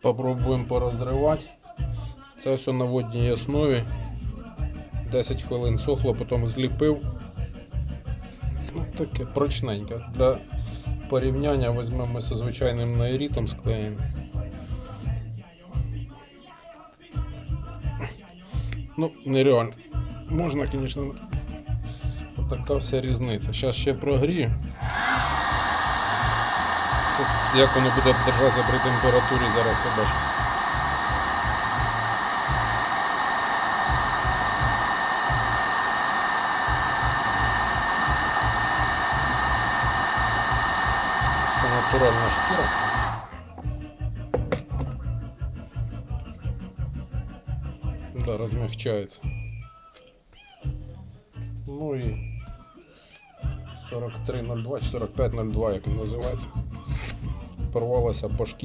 Попробуємо порозривати. Це все на водній основі. 10 хвилин сохло, потім зліпив. Ну, таке прочненьке. Для порівняння візьмемо зі звичайним наірітом склеїмо. Ну, нереально. Можна, звісно. Така вся різниця. Зараз ще прогрію. Як воно буде держатися при температурі, зараз побачимо. Це натуральна шкіра. Да, розмягчається. Ну і 4302 чи 4502, як він називається. Порвалася по шкірі.